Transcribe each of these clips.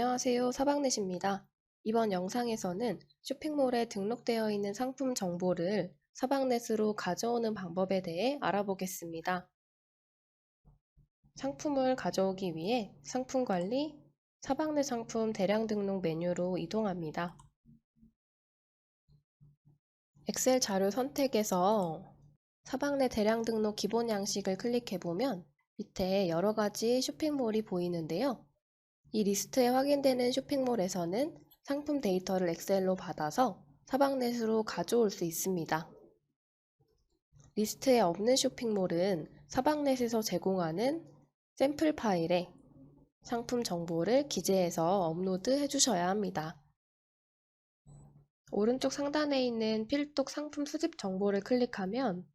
안녕하세요. 사방넷입니다. 이번 영상에서는 쇼핑몰에 등록되어 있는 상품 정보를 사방넷으로 가져오는 방법에 대해 알아보겠습니다. 상품을 가져오기 위해 상품 관리, 사방넷 상품 대량 등록 메뉴로 이동합니다. 엑셀 자료 선택에서 사방넷 대량 등록 기본 양식을 클릭해보면 밑에 여러 가지 쇼핑몰이 보이는데요. 이 리스트에 확인되는 쇼핑몰에서는 상품 데이터를 엑셀로 받아서 사방넷으로 가져올 수 있습니다. 리스트에 없는 쇼핑몰은 사방넷에서 제공하는 샘플 파일에 상품 정보를 기재해서 업로드 해주셔야 합니다. 오른쪽 상단에 있는 필독 상품 수집 정보를 클릭하면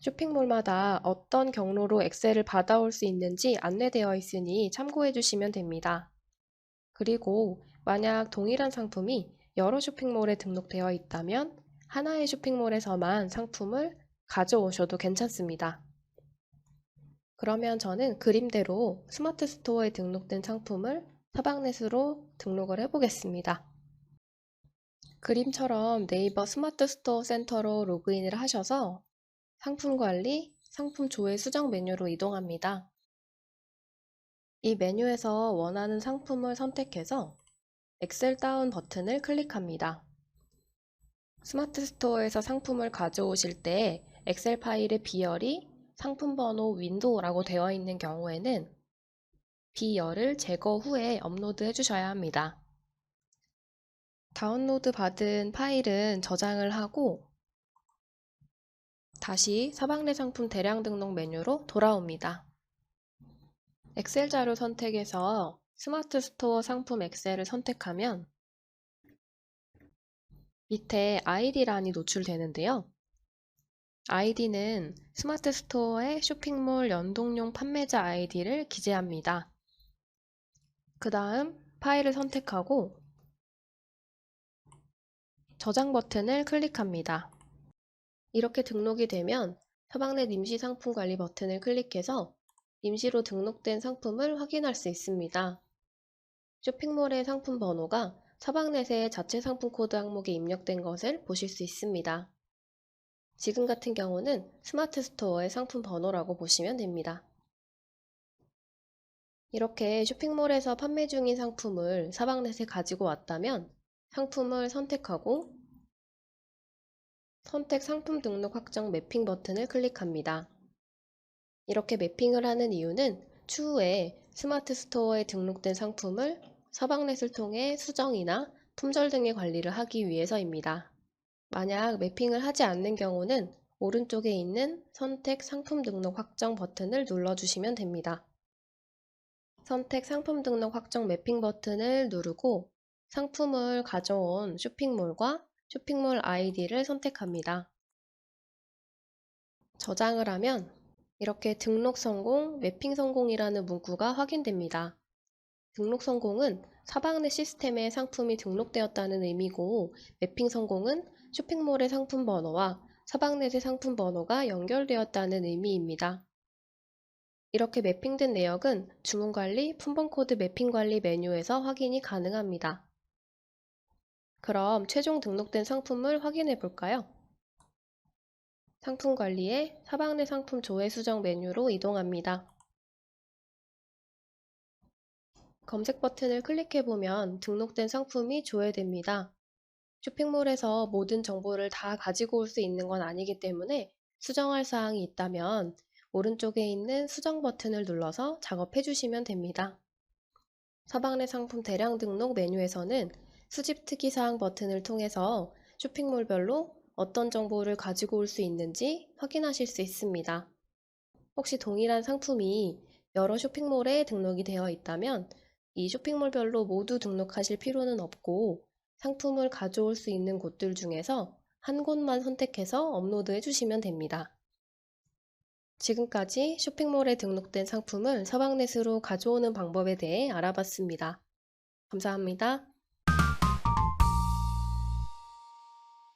쇼핑몰마다 어떤 경로로 엑셀을 받아올 수 있는지 안내되어 있으니 참고해 주시면 됩니다. 그리고 만약 동일한 상품이 여러 쇼핑몰에 등록되어 있다면 하나의 쇼핑몰에서만 상품을 가져오셔도 괜찮습니다. 그러면 저는 그림대로 스마트 스토어에 등록된 상품을 사방넷으로 등록을 해보겠습니다. 그림처럼 네이버 스마트 스토어 센터로 로그인을 하셔서 상품 관리, 상품 조회 수정 메뉴로 이동합니다. 이 메뉴에서 원하는 상품을 선택해서 엑셀 다운 버튼을 클릭합니다. 스마트 스토어에서 상품을 가져오실 때 엑셀 파일의 비열이 상품 번호 윈도우라고 되어 있는 경우에는 비열을 제거 후에 업로드 해주셔야 합니다. 다운로드 받은 파일은 저장을 하고 다시 사방내 상품 대량 등록 메뉴로 돌아옵니다. 엑셀 자료 선택에서 스마트 스토어 상품 엑셀을 선택하면 밑에 아이디란이 노출되는데요. 아이디는 스마트 스토어의 쇼핑몰 연동용 판매자 아이디를 기재합니다. 그 다음 파일을 선택하고 저장 버튼을 클릭합니다. 이렇게 등록이 되면 서방넷 임시 상품 관리 버튼을 클릭해서 임시로 등록된 상품을 확인할 수 있습니다. 쇼핑몰의 상품 번호가 서방넷의 자체 상품 코드 항목에 입력된 것을 보실 수 있습니다. 지금 같은 경우는 스마트 스토어의 상품 번호라고 보시면 됩니다. 이렇게 쇼핑몰에서 판매 중인 상품을 사방넷에 가지고 왔다면 상품을 선택하고 선택 상품 등록 확정 매핑 버튼을 클릭합니다. 이렇게 매핑을 하는 이유는 추후에 스마트 스토어에 등록된 상품을 서방넷을 통해 수정이나 품절 등의 관리를 하기 위해서입니다. 만약 매핑을 하지 않는 경우는 오른쪽에 있는 선택 상품 등록 확정 버튼을 눌러주시면 됩니다. 선택 상품 등록 확정 매핑 버튼을 누르고 상품을 가져온 쇼핑몰과 쇼핑몰 아이디를 선택합니다. 저장을 하면 이렇게 등록 성공, 매핑 성공이라는 문구가 확인됩니다. 등록 성공은 사방넷 시스템에 상품이 등록되었다는 의미고 매핑 성공은 쇼핑몰의 상품 번호와 사방넷의 상품 번호가 연결되었다는 의미입니다. 이렇게 매핑된 내역은 주문관리, 품번코드 매핑관리 메뉴에서 확인이 가능합니다. 그럼 최종 등록된 상품을 확인해 볼까요? 상품 관리에 사방 내 상품 조회 수정 메뉴로 이동합니다. 검색 버튼을 클릭해 보면 등록된 상품이 조회됩니다. 쇼핑몰에서 모든 정보를 다 가지고 올 수 있는 건 아니기 때문에 수정할 사항이 있다면 오른쪽에 있는 수정 버튼을 눌러서 작업해 주시면 됩니다. 사방내 상품 대량 등록 메뉴에서는 수집 특이사항 버튼을 통해서 쇼핑몰별로 어떤 정보를 가지고 올 수 있는지 확인하실 수 있습니다. 혹시 동일한 상품이 여러 쇼핑몰에 등록이 되어 있다면 이 쇼핑몰별로 모두 등록하실 필요는 없고 상품을 가져올 수 있는 곳들 중에서 한 곳만 선택해서 업로드 해 주시면 됩니다. 지금까지 쇼핑몰에 등록된 상품을 서방넷으로 가져오는 방법에 대해 알아봤습니다. 감사합니다.